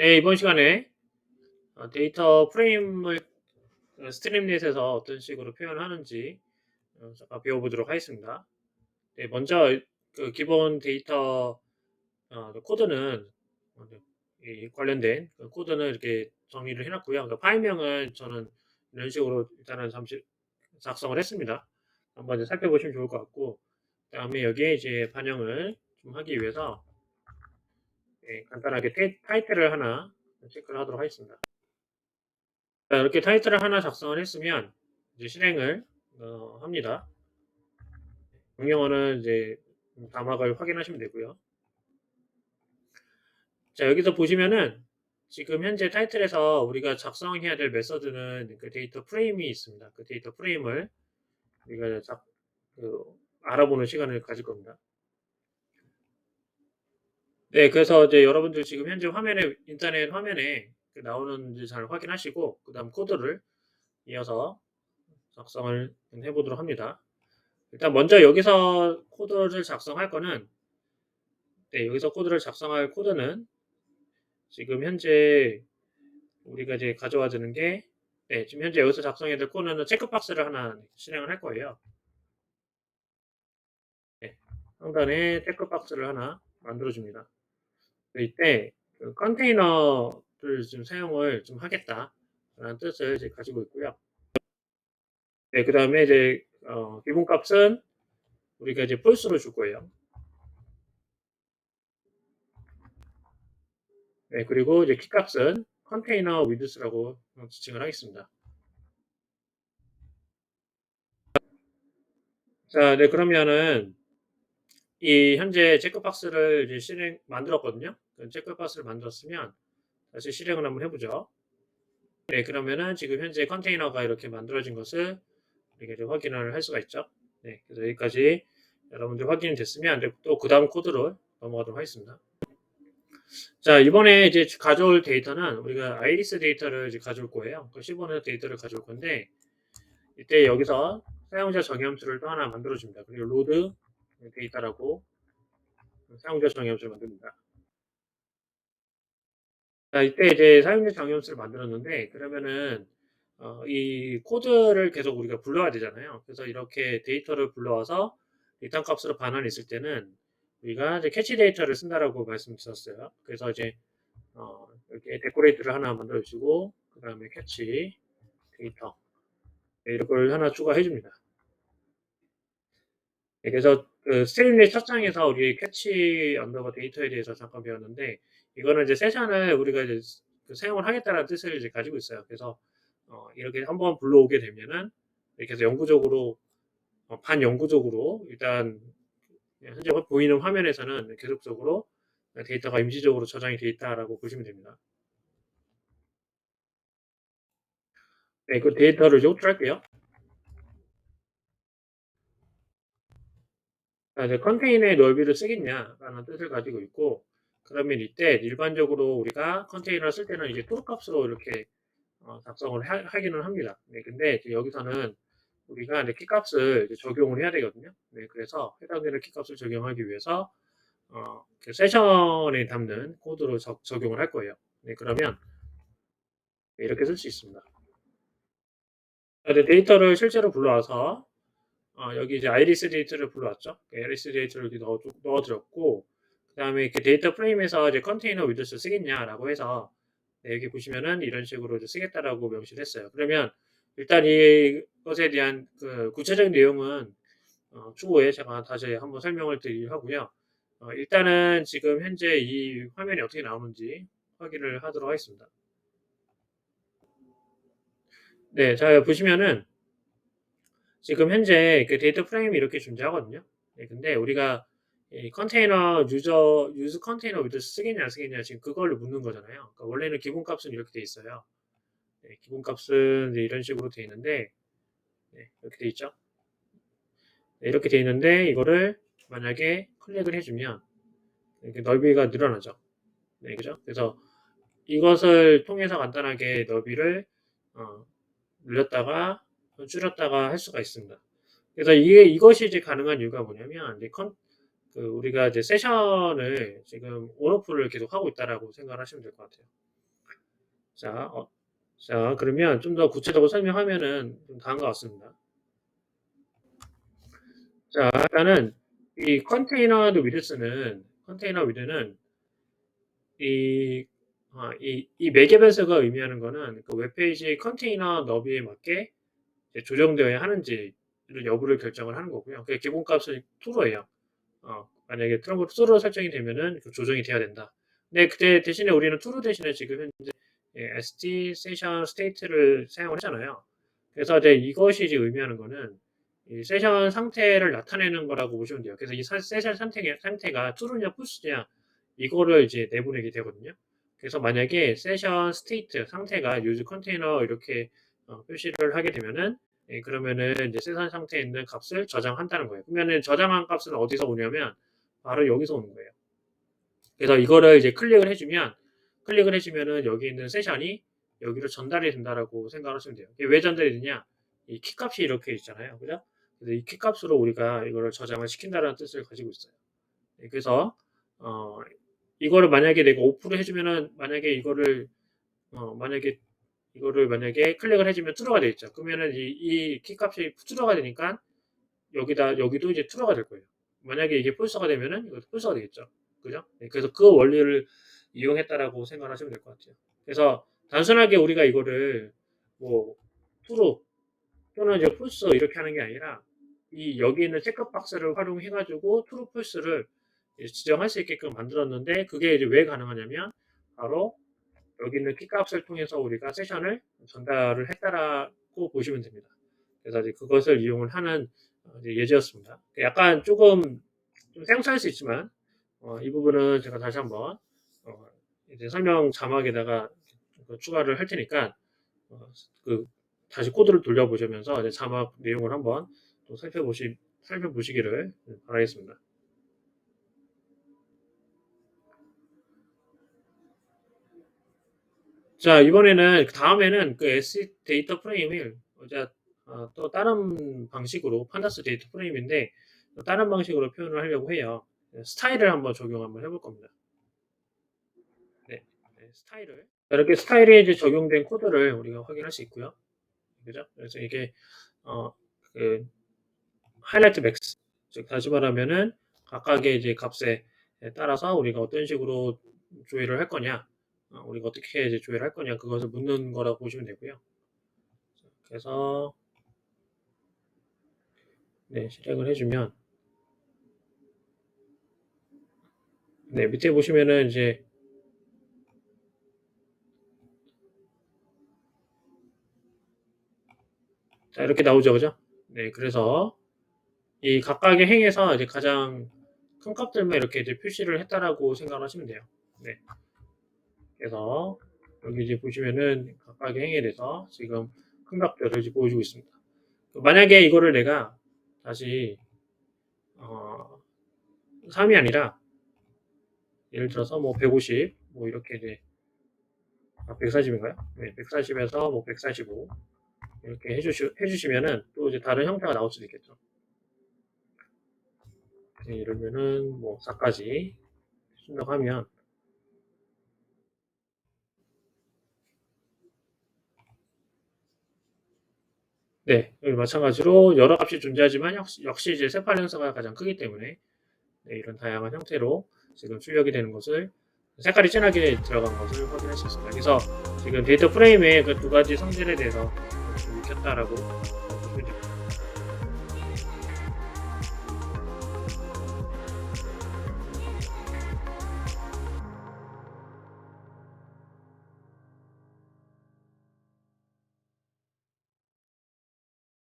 네, 이번 시간에 어, 데이터 프레임을 어, 스트림넷에서 어떤 식으로 표현하는지 어, 잠깐 배워보도록 하겠습니다. 네, 먼저 그 기본 데이터 어, 코드는 어, 이 관련된 그 코드는 이렇게 정리를 해놨고요. 그 파일명은 저는 이런 식으로 일단은 잠시 작성을 했습니다. 한번 살펴보시면 좋을 것 같고, 그 다음에 여기에 이제 반영을 좀 하기 위해서 예, 간단하게 테- 타이틀을 하나 체크를 하도록 하겠습니다. 자, 이렇게 타이틀을 하나 작성을 했으면 이제 실행을 어, 합니다. 명령어는 이제 자막을 확인하시면 되고요. 자, 여기서 보시면은 지금 현재 타이틀에서 우리가 작성해야 될 메서드는 그 데이터 프레임이 있습니다. 그 데이터 프레임을 우리가 작, 그 알아보는 시간을 가질 겁니다. 네, 그래서 이제 여러분들 지금 현재 화면에 인터넷 화면에 그 나오는지 잘 확인하시고 그다음 코드를 이어서 작성을 해 보도록 합니다. 일단 먼저 여기서 코드를 작성할 거는 네, 여기서 코드를 작성할 코드는 지금 현재 우리가 이제 가져와 주는 게 네, 지금 현재 여기서 작성해야 될 코드는 체크박스를 하나 실행을 할 거예요. 네, 상단에 체크박스를 하나 만들어 줍니다. 이때 그 컨테이너를 좀 사용을 좀 하겠다라는 뜻을 이제 가지고 있고요. 네, 그 다음에 이제 어, 기본 값은 우리가 이제 폴스로 줄 거예요. 네, 그리고 이제 키 값은 컨테이너 위드스라고 지칭을 하겠습니다. 자, 네, 그러면은 이 현재 체크박스를 이제 실행 만들었거든요. 그 체크박스를 만들었으면 다시 실행을 한번 해보죠. 네, 그러면은 지금 현재 컨테이너가 이렇게 만들어진 것을 이제 확인을 할 수가 있죠. 네, 그래서 여기까지 여러분들 확인이 됐으면 또 그 다음 코드로 넘어가도록 하겠습니다. 자, 이번에 이제 가져올 데이터는 우리가 아이리스 데이터를 이제 가져올 거예요. 그 10원의 데이터를 가져올 건데 이때 여기서 사용자 정의함수를 또 하나 만들어줍니다. 그리고 로드 데이터라고 사용자 정의함수를 만듭니다. 자, 이때 이제 사용자 정의함수를 만들었는데 그러면은 어, 이 코드를 계속 우리가 불러야 되잖아요. 그래서 이렇게 데이터를 불러와서 리턴 값으로 반환이 있을 때는 우리가 이제 캐치 데이터를 쓴다라고 말씀드렸어요. 그래서 이제 어, 이렇게 데코레이트를 하나 만들어 주고 그 다음에 캐치 데이터 네, 이런 걸 하나 추가해 줍니다. 네, 그래서 그 스트림넷 첫 장에서 우리 캐치 언더바 데이터에 대해서 잠깐 배웠는데 이거는 이제 세션을 우리가 이제 그 사용을 하겠다는 뜻을 이제 가지고 있어요. 그래서 어, 이렇게 한번 불러오게 되면은 이렇게 해서 영구적으로 어, 반영구적으로 일단 현재 보이는 화면에서는 계속적으로 데이터가 임시적으로 저장이 되어 있다라고 보시면 됩니다. 네, 그 데이터를 이제 호출할게요. 이제 컨테이너의 넓이를 쓰겠냐라는 뜻을 가지고 있고, 그러면 이때 일반적으로 우리가 컨테이너를 쓸 때는 이제 토르 값으로 이렇게 어, 작성을 하, 기는 합니다. 네, 근데 여기서는 우리가 이제 키 값을 적용을 해야 되거든요. 네, 그래서 해당되는 키 값을 적용하기 위해서 어, 그 세션에 담는 코드로 적, 적용을 할 거예요. 네, 그러면 네, 이렇게 쓸 수 있습니다. 데이터를 실제로 불러와서 어, 여기 이제 아이리스 데이터를 불러왔죠. 그 아이리스 데이터를 여기 넣어, 넣어드렸고 그 다음에 이렇게 데이터 프레임에서 이제 컨테이너 위드스 쓰겠냐라고 해서 네, 여기 보시면은 이런 식으로 쓰겠다라고 명시를 했어요. 그러면 일단 이것에 대한 그 구체적인 내용은 어, 추후에 제가 다시 한번 설명을 드리려 하고요. 어, 일단은 지금 현재 이 화면이 어떻게 나오는지 확인을 하도록 하겠습니다. 네, 자 보시면은 지금 현재 그 데이터 프레임이 이렇게 존재하거든요. 네, 근데 우리가 이 컨테이너 유저 유즈 컨테이너 위드 쓰겠냐 안 쓰겠냐 지금 그걸로 묻는 거잖아요. 그러니까 원래는 기본 값은 이렇게 돼 있어요. 네, 기본 값은 이런 식으로 돼 있는데 네, 이렇게 돼 있죠. 네, 이렇게 돼 있는데 이거를 만약에 클릭을 해주면 이렇게 넓이가 늘어나죠. 네, 그죠? 그래서 이것을 통해서 간단하게 넓이를 어, 늘렸다가 줄였다가 할 수가 있습니다. 그래서 이게 이것이 이제 가능한 이유가 뭐냐면 이제 컨, 그 우리가 이제 세션을 지금 온오프를 계속 하고 있다라고 생각을 하시면 될 것 같아요. 자, 어, 자, 그러면 좀 더 구체적으로 설명하면은 좀 다음 것 같습니다. 자, 일단은 이 컨테이너 위드스는 컨테이너 위드는 이, 아, 이, 이 매개 변수가 의미하는 거는 그 웹페이지 컨테이너 너비에 맞게 조정되어야 하는지를 여부를 결정을 하는 거고요. 그 기본값은 true예요. 어, 만약에 트럼프 true로 설정이 되면은 그 조정이 돼야 된다. 근데 그때 대신에 우리는 true 대신에 지금 현재 예, ST 세션 스테이트를 사용을 했잖아요. 그래서 이제 이것이 이제 의미하는 거는 이 세션 상태를 나타내는 거라고 보시면 돼요. 그래서 이 사- 세션 상태, 상태가 true냐 false냐 이거를 이제 내보내게 되거든요. 그래서 만약에 세션 스테이트 상태가 유즈 컨테이너 이렇게 어, 표시를 하게 되면은 예, 그러면은 이제 세션 상태에 있는 값을 저장한다는 거예요. 그러면은 저장한 값은 어디서 오냐면 바로 여기서 오는 거예요. 그래서 이거를 이제 클릭을 해주면 클릭을 해주면은 여기 있는 세션이 여기로 전달이 된다라고 생각하시면 돼요. 왜 전달이 되냐? 이 키 값이 이렇게 있잖아요. 그죠? 그래서 이 키 값으로 우리가 이거를 저장을 시킨다는 뜻을 가지고 있어요. 네, 그래서 어, 이거를 만약에 내가 오프를 해주면은 만약에 이거를 어, 만약에 이거를 만약에 클릭을 해주면 되어 있죠. 그러면은 이, 이 키값이 true가 되니까 여기다 여기도 이제 true가 될 거예요. 만약에 이게 false가 되면은 이것도 false가 되겠죠. 그죠? 네, 그래서 그 원리를 이용했다라고 생각하시면 될 것 같아요. 그래서 단순하게 우리가 이거를 뭐 true 또는 이제 false 이렇게 하는 게 아니라 이 여기 있는 체크 박스를 활용해 가지고 true, false를 지정할 수 있게끔 만들었는데 그게 이제 왜 가능하냐면 바로 여기 있는 키값을 통해서 우리가 세션을 전달을 했다라고 보시면 됩니다. 그래서 이제 그것을 이용을 하는 어, 예제였습니다. 약간 조금 좀 생소할 수 있지만 어, 이 부분은 제가 다시 한번 어, 이제 설명 자막에다가 그 추가를 할 테니까 어, 그 다시 코드를 돌려보시면서 이제 자막 내용을 한번 또 살펴보시 살펴보시기를 바라겠습니다. 자 이번에는 그 다음에는 그 S 데이터 프레임을 이제 어, 또 다른 방식으로 판다스 데이터 프레임인데 또 다른 방식으로 표현을 하려고 해요. 스타일을 한번 적용 한번 해볼 겁니다. 네, 네, 스타일을 이렇게 스타일에 이제 적용된 코드를 우리가 확인할 수 있고요. 그죠? 그래서 이게 어, 그 하이라이트 맥스 즉 다시 말하면은 각각의 이제 값에 따라서 우리가 어떤 식으로 조회를 할 거냐 어, 우리가 어떻게 이제 조회를 할 거냐 그것을 묻는 거라고 보시면 되고요. 그래서 네 실행을 해주면 네 밑에 보시면은 이제 자 이렇게 나오죠, 그죠? 네 그래서 이 각각의 행에서 이제 가장 큰 값들만 이렇게 이제 표시를 했다라고 생각을 하시면 돼요. 네. 그래서 여기 이제 보시면은 각각의 행에 대해서 지금 큰 값들을 이제 보여주고 있습니다. 만약에 이거를 내가 다시 어 3이 아니라 예를 들어서 뭐 150, 뭐 이렇게 이제 아, 140인가요? 네, 140에서 뭐 145 이렇게 해주시, 해주시면은 또 이제 다른 형태가 나올 수도 있겠죠. 네, 이러면은 뭐 4까지 출력하면 네, 마찬가지로 여러 값이 존재하지만 역시, 역시 이제 세팔 형사가 가장 크기 때문에 네, 이런 다양한 형태로 지금 출력이 되는 것을 색깔이 진하게 들어간 것을 확인할 수 있습니다. 그래서 지금 데이터 프레임의 그 두 가지 성질에 대해서 좀 익혔다라고